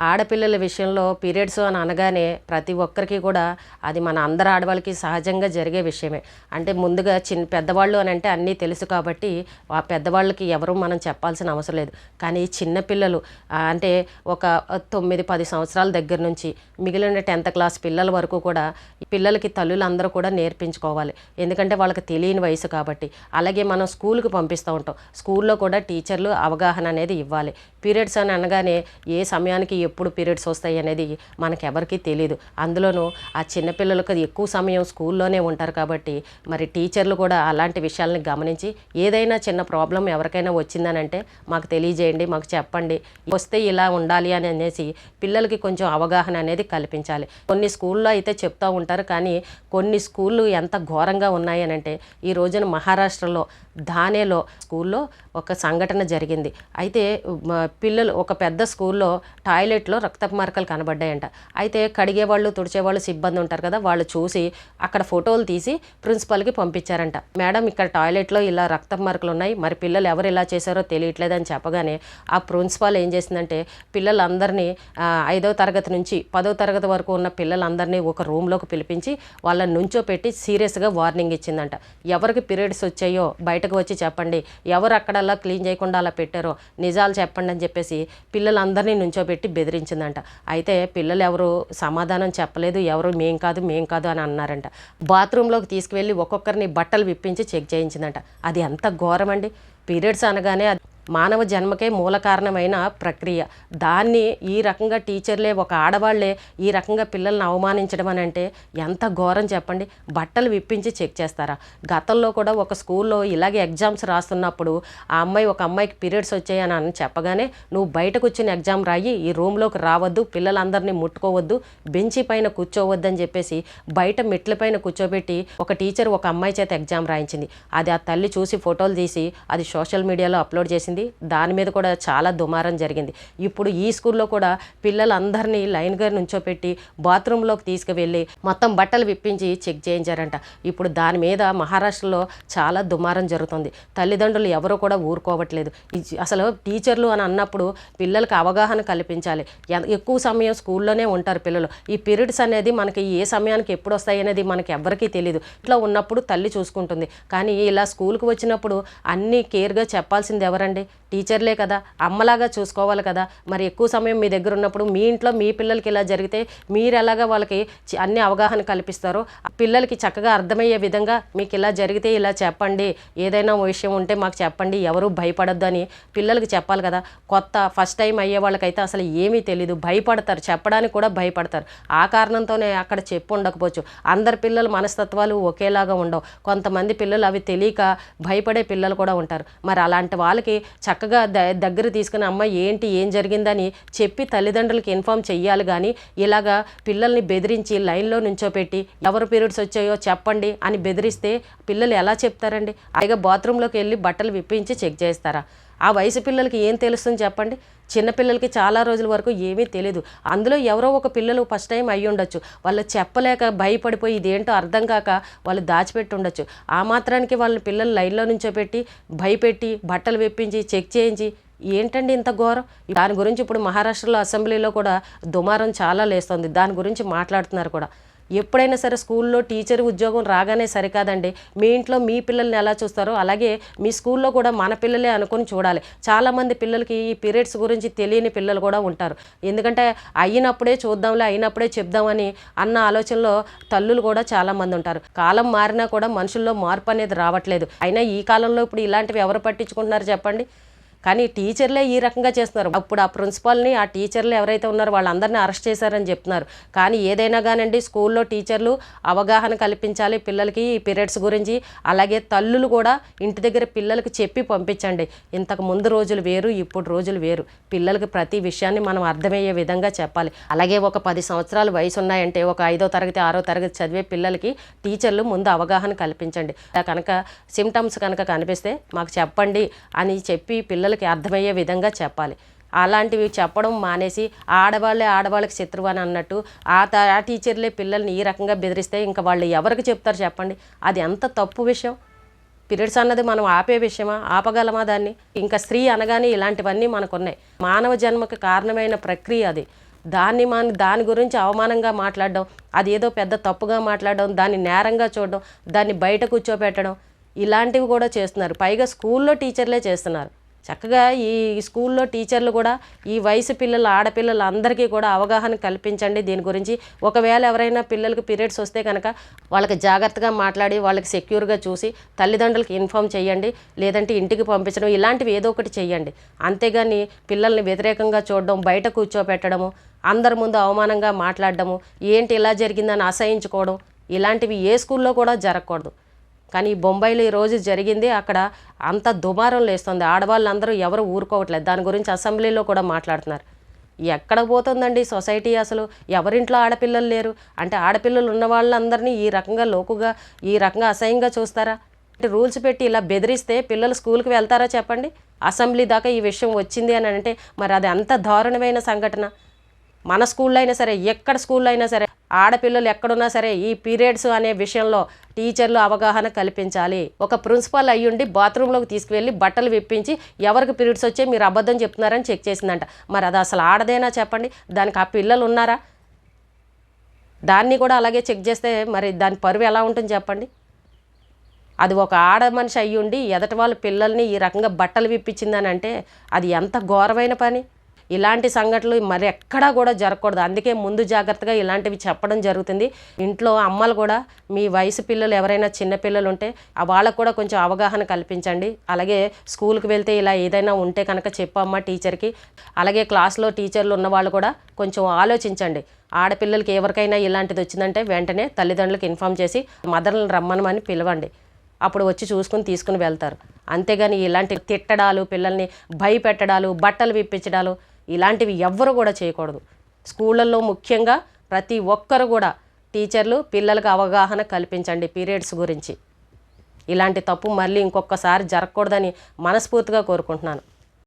ఆడపిల్లల విషయంలో పీరియడ్స్ అని అనగానే ప్రతి ఒక్కరికి కూడా అది మన అందరు ఆడవాళ్ళకి సహజంగా జరిగే విషయమే. అంటే ముందుగా చిన్న పెద్దవాళ్ళు అని అంటే అన్నీ తెలుసు కాబట్టి ఆ పెద్దవాళ్ళకి ఎవరు మనం చెప్పాల్సిన అవసరం లేదు. కానీ చిన్నపిల్లలు అంటే ఒక తొమ్మిది పది సంవత్సరాల దగ్గర నుంచి మిగిలిన టెన్త్ క్లాస్ పిల్లల వరకు కూడా పిల్లలకి తల్లులందరూ కూడా నేర్పించుకోవాలి. ఎందుకంటే వాళ్ళకి తెలియని వయసు కాబట్టి. అలాగే మనం స్కూల్కి పంపిస్తూ ఉంటాం. స్కూల్లో కూడా టీచర్లు అవగాహన అనేది ఇవ్వాలి. పీరియడ్స్ అని అనగానే ఏ సమయానికి ఎప్పుడు పీరియడ్స్ వస్తాయి అనేది మనకి ఎవరికీ తెలియదు అందులోనూ ఆ చిన్నపిల్లలకు ఎక్కువ సమయం స్కూల్లోనే ఉంటారు కాబట్టి మరి టీచర్లు కూడా అలాంటి విషయాల్ని గమనించి ఏదైనా చిన్న ప్రాబ్లం ఎవరికైనా వచ్చిందనంటే మాకు తెలియజేయండి మాకు చెప్పండి. వస్తే ఇలా ఉండాలి అని అనేసి పిల్లలకి కొంచెం అవగాహన అనేది కల్పించాలి. కొన్ని స్కూల్లో అయితే చెప్తూ ఉంటారు కానీ కొన్ని స్కూళ్ళు ఎంత ఘోరంగా ఉన్నాయనంటే అంటే ఈ రోజున మహారాష్ట్రలో ధానేలో స్కూల్లో ఒక సంఘటన జరిగింది. అయితే పిల్లలు ఒక పెద్ద స్కూల్లో టాయిలెట్ టాయిలెట్లో రక్తపు మార్కలు కనబడ్డాయంట. అయితే కడిగేవాళ్ళు తుడిచేవాళ్ళు సిబ్బంది ఉంటారు కదా వాళ్ళు చూసి అక్కడ ఫోటోలు తీసి ప్రిన్సిపల్కి పంపించారంట. మేడం ఇక్కడ టాయిలెట్లో ఇలా రక్తపు మార్కులు ఉన్నాయి. మరి పిల్లలు ఎవరు ఇలా చేశారో తెలియట్లేదని చెప్పగానే ఆ ప్రిన్సిపాల్ ఏం చేసిందంటే పిల్లలందరినీ ఐదవ ఐదో తరగతి నుంచి పదో తరగతి వరకు ఉన్న పిల్లలందరినీ ఒక రూమ్లోకి పిలిపించి వాళ్ళని నుంచో పెట్టి సీరియస్గా వార్నింగ్ ఇచ్చిందంట. ఎవరికి పీరియడ్స్ వచ్చాయో బయటకు వచ్చి చెప్పండి. ఎవరు అక్కడ అలా క్లీన్ చేయకుండా అలా పెట్టారో నిజాలు చెప్పండి అని చెప్పేసి పిల్లలందరినీ నుంచోబెట్టి బెదిరించిందంట. అయితే పిల్లలు ఎవరు సమాధానం చెప్పలేదు ఎవరు మేం కాదు మేం కాదు అని అన్నారంట. బాత్రూంలోకి తీసుకువెళ్ళి ఒక్కొక్కరిని బట్టలు విప్పించి చెక్ చేయించిందంట. అది ఎంత ఘోరం అండి పీరియడ్స్ అనగానే అది మానవ జన్మకే మూల కారణమైన ప్రక్రియ. దాన్ని ఈ రకంగా టీచర్లే ఒక ఆడవాళ్ళే ఈ రకంగా పిల్లల్ని అవమానించడం అని అంటే ఎంత ఘోరం చెప్పండి. బట్టలు విప్పించి చెక్ చేస్తారా? గతంలో కూడా ఒక స్కూల్లో ఇలాగే ఎగ్జామ్స్ రాస్తున్నప్పుడు ఆ అమ్మాయి ఒక అమ్మాయికి పీరియడ్స్ వచ్చాయని అని చెప్పగానే నువ్వు బయటకు వచ్చిన ఎగ్జామ్ రాయి ఈ రూమ్లోకి రావద్దు పిల్లలందరినీ ముట్టుకోవద్దు బెంచి పైన కూర్చోవద్దని చెప్పేసి బయట మెట్ల పైన కూర్చోబెట్టి ఒక టీచర్ ఒక అమ్మాయి చేత ఎగ్జామ్ రాయించింది. అది ఆ తల్లి చూసి ఫోటోలు తీసి అది సోషల్ మీడియాలో అప్లోడ్ చేసింది. దాని మీద కూడా చాలా దుమారం జరిగింది. ఇప్పుడు ఈ స్కూల్లో కూడా పిల్లలందరినీ లైన్గా నుంచోపెట్టి బాత్రూంలోకి తీసుకువెళ్ళి మొత్తం బట్టలు విప్పించి చెక్ చేయించారంట. ఇప్పుడు దాని మీద మహారాష్ట్రలో చాలా దుమారం జరుగుతుంది. తల్లిదండ్రులు ఎవరు కూడా ఊరుకోవట్లేదు. అసలు టీచర్లు అని అన్నప్పుడు పిల్లలకు అవగాహన కల్పించాలి. ఎక్కువ సమయం స్కూల్లోనే ఉంటారు పిల్లలు. ఈ పీరియడ్స్ అనేది మనకి ఏ సమయానికి ఎప్పుడు వస్తాయి అనేది మనకి ఎవరికీ తెలియదు ఇట్లా ఉన్నప్పుడు తల్లి చూసుకుంటుంది. కానీ ఇలా స్కూల్కి వచ్చినప్పుడు అన్నీ కేర్గా చెప్పాల్సింది ఎవరండి? టీచర్లే కదా అమ్మలాగా చూసుకోవాలి కదా. మరి ఎక్కువ సమయం మీ దగ్గర ఉన్నప్పుడు మీ ఇంట్లో మీ పిల్లలకి ఇలా జరిగితే మీరు ఎలాగా వాళ్ళకి అన్ని అవగాహన కల్పిస్తారో ఆ పిల్లలకి చక్కగా అర్థమయ్యే విధంగా మీకు ఇలా జరిగితే ఇలా చెప్పండి. ఏదైనా విషయం ఉంటే మాకు చెప్పండి. ఎవరు భయపడొద్దు అని పిల్లలకి చెప్పాలి కదా. కొత్త ఫస్ట్ టైం అయ్యే వాళ్ళకైతే అసలు ఏమీ తెలీదు. భయపడతారు. చెప్పడానికి కూడా భయపడతారు. ఆ కారణంతోనే అక్కడ చెప్పు ఉండకపోవచ్చు. అందరి పిల్లల మనస్తత్వాలు ఒకేలాగా ఉండవు. కొంతమంది పిల్లలు అవి తెలియక భయపడే పిల్లలు కూడా ఉంటారు. మరి అలాంటి వాళ్ళకి చక్కగా ద దగ్గర తీసుకుని అమ్మ ఏంటి ఏం జరిగిందని చెప్పి తల్లిదండ్రులకు ఇన్ఫామ్ చెయ్యాలి కానీ ఇలాగా పిల్లల్ని బెదిరించి లైన్లో నుంచోపెట్టి ఎవరు పీరియడ్స్ వచ్చాయో చెప్పండి అని బెదిరిస్తే పిల్లలు ఎలా చెప్తారండి? పైగా బాత్రూంలోకి వెళ్ళి బట్టలు విప్పించి చెక్ చేస్తారా? ఆ వయసు పిల్లలకి ఏం తెలుస్తుంది చెప్పండి? చిన్నపిల్లలకి చాలా రోజుల వరకు ఏమీ తెలియదు అందులో ఎవరో ఒక పిల్లలు ఫస్ట్ టైం అయి ఉండొచ్చు. వాళ్ళు చెప్పలేక భయపడిపోయి ఇదేంటో అర్థం కాక వాళ్ళు దాచిపెట్టి ఉండొచ్చు ఆ మాత్రానికి వాళ్ళ పిల్లలు లైన్లో నుంచో పెట్టి భయపెట్టి బట్టలు వెప్పించి చెక్ చేయించి ఏంటండి ఇంత ఘోరం? దాని గురించి ఇప్పుడు మహారాష్ట్రలో అసెంబ్లీలో కూడా దుమారం చాలా లేస్తుంది. దాని గురించి మాట్లాడుతున్నారు కూడా. ఎప్పుడైనా సరే స్కూల్లో టీచర్ ఉద్యోగం రాగానే సరికాదండి. మీ ఇంట్లో మీ పిల్లల్ని ఎలా చూస్తారో అలాగే మీ స్కూల్లో కూడా మన పిల్లలే అనుకుని చూడాలి. చాలామంది పిల్లలకి ఈ పీరియడ్స్ గురించి తెలియని పిల్లలు కూడా ఉంటారు. ఎందుకంటే అయినప్పుడే చూద్దాంలే అయినప్పుడే చెప్దామని అన్న ఆలోచనలో తల్లులు కూడా చాలామంది ఉంటారు. కాలం మారినా కూడా మనుషుల్లో మార్పు అనేది రావట్లేదు. అయినా ఈ కాలంలో ఇప్పుడు ఇలాంటివి ఎవరు పట్టించుకుంటున్నారు చెప్పండి? కానీ టీచర్లే ఈ రకంగా చేస్తున్నారు. అప్పుడు ఆ ప్రిన్సిపాల్ని ఆ టీచర్లు ఎవరైతే ఉన్నారో వాళ్ళందరినీ అరెస్ట్ చేశారని చెప్తున్నారు. కానీ ఏదైనా కానండి స్కూల్లో టీచర్లు అవగాహన కల్పించాలి పిల్లలకి ఈ పీరియడ్స్ గురించి అలాగే తల్లులు కూడా ఇంటి దగ్గర పిల్లలకు చెప్పి పంపించండి. ఇంతకు ముందు రోజులు వేరు ఇప్పుడు రోజులు వేరు. పిల్లలకి ప్రతి విషయాన్ని మనం అర్థమయ్యే విధంగా చెప్పాలి. అలాగే ఒక పది సంవత్సరాలు వయసు ఉన్నాయంటే ఒక ఐదో తరగతి ఆరో తరగతి చదివే పిల్లలకి టీచర్లు ముందు అవగాహన కల్పించండి. కనుక సిమ్టమ్స్ కనుక కనిపిస్తే మాకు చెప్పండి అని చెప్పి పిల్లలకి అర్థమయ్యే విధంగా చెప్పాలి. అలాంటివి చెప్పడం మానేసి ఆడవాళ్ళే ఆడవాళ్ళకి శత్రువు అని అన్నట్టు ఆ త- ఆ టీచర్లే పిల్లల్ని ఈ రకంగా బెదిరిస్తే ఇంకా వాళ్ళు ఎవరికి చెప్తారు చెప్పండి. అది ఎంత తప్పు విషయం? పీరియడ్స్ అన్నది మనం ఆపే విషయమా? ఆపగలమా దాన్ని? ఇంకా స్త్రీ అనగానే ఇలాంటివన్నీ మనకున్నాయి. మానవ జన్మకు కారణమైన ప్రక్రియ అది. దాన్ని మన దాని గురించి అవమానంగా మాట్లాడడం అది ఏదో పెద్ద తప్పుగా మాట్లాడడం దాన్ని నేరంగా చూడడం దాన్ని బయట కూర్చోబెట్టడం ఇలాంటివి కూడా చేస్తున్నారు. పైగా స్కూల్లో టీచర్లే చేస్తున్నారు. చక్కగా ఈ స్కూల్లో టీచర్లు కూడా ఈ వయసు పిల్లలు ఆడపిల్లలు అందరికీ కూడా అవగాహన కల్పించండి దీని గురించి. ఒకవేళ ఎవరైనా పిల్లలకు పీరియడ్స్ వస్తే కనుక వాళ్ళకి జాగ్రత్తగా మాట్లాడి వాళ్ళకి సెక్యూర్గా చూసి తల్లిదండ్రులకు ఇన్ఫామ్ చేయండి లేదంటే ఇంటికి పంపించడం ఇలాంటివి ఏదో ఒకటి చేయండి. అంతేగాని పిల్లల్ని వ్యతిరేకంగా చూడడం బయట కూర్చోపెట్టడము అందరి ముందు అవమానంగా మాట్లాడడము ఏంటి ఇలా జరిగిందని అసహించుకోవడం ఇలాంటివి ఏ స్కూల్లో కూడా జరగకూడదు. కానీ బొంబాయిలో ఈ రోజు జరిగింది. అక్కడ అంత దుమారం లేస్తుంది. ఆడవాళ్ళందరూ ఎవరు ఊరుకోవట్లేదు. దాని గురించి అసెంబ్లీలో కూడా మాట్లాడుతున్నారు. ఎక్కడ పోతుందండి సొసైటీ అసలు? ఎవరింట్లో ఆడపిల్లలు లేరు? అంటే ఆడపిల్లలు ఉన్న వాళ్ళందరినీ ఈ రకంగా లోకుగా ఈ రకంగా అసహ్యంగా చూస్తారా? అంటే రూల్స్ పెట్టి ఇలా బెదిరిస్తే పిల్లలు స్కూల్కి వెళ్తారా చెప్పండి? అసెంబ్లీ దాకా ఈ విషయం వచ్చింది అని అంటే మరి అది అంత దారుణమైన సంఘటన? మన స్కూల్లో అయినా సరే ఎక్కడ స్కూల్లో అయినా సరే ఆడపిల్లలు ఎక్కడున్నా సరే ఈ పీరియడ్స్ అనే విషయంలో టీచర్లు అవగాహన కల్పించాలి. ఒక ప్రిన్సిపాల్ అయ్యుండి బాత్రూంలోకి తీసుకువెళ్ళి బట్టలు విప్పించి ఎవరికి పీరియడ్స్ వచ్చే మీరు అబద్ధం చెప్తున్నారని చెక్ చేసిందంట. మరి అది అసలు ఆడదేనా చెప్పండి? దానికి ఆ పిల్లలు ఉన్నారా? దాన్ని కూడా అలాగే చెక్ చేస్తే మరి దాని పరువు ఎలా ఉంటుంది చెప్పండి? అది ఒక ఆడ మనిషి అయ్యుండి ఎదటి వాళ్ళ పిల్లల్ని ఈ రకంగా బట్టలు విప్పించిందని అంటే అది ఎంత ఘోరమైన పని? ఇలాంటి సంఘటనలు మరి ఎక్కడా కూడా జరగకూడదు. అందుకే ముందు జాగ్రత్తగా ఇలాంటివి చెప్పడం జరుగుతుంది. ఇంట్లో అమ్మలు కూడా మీ వయసు పిల్లలు ఎవరైనా చిన్నపిల్లలు ఉంటే వాళ్ళకు కూడా కొంచెం అవగాహన కల్పించండి. అలాగే స్కూల్కి వెళ్తే ఇలా ఏదైనా ఉంటే కనుక చెప్పమ్మా టీచర్కి. అలాగే క్లాస్లో టీచర్లు ఉన్న వాళ్ళు కూడా కొంచెం ఆలోచించండి. ఆడపిల్లలకి ఎవరికైనా ఇలాంటిది వచ్చిందంటే వెంటనే తల్లిదండ్రులకు ఇన్ఫామ్ చేసి మదర్లను రమ్మనమని పిలవండి. అప్పుడు వచ్చి చూసుకుని తీసుకుని వెళ్తారు. అంతేగాని ఇలాంటి తిట్టడాలు పిల్లల్ని భయపెట్టడాలు బట్టలు విప్పించడాలు ఇలాంటివి ఎవ్వరు కూడా చేయకూడదు. స్కూళ్ళల్లో ముఖ్యంగా ప్రతి ఒక్కరు కూడా టీచర్లు పిల్లలకు అవగాహన కల్పించండి పీరియడ్స్ గురించి. ఇలాంటి తప్పు మళ్ళీ ఇంకొకసారి జరగకూడదని మనస్ఫూర్తిగా కోరుకుంటున్నాను.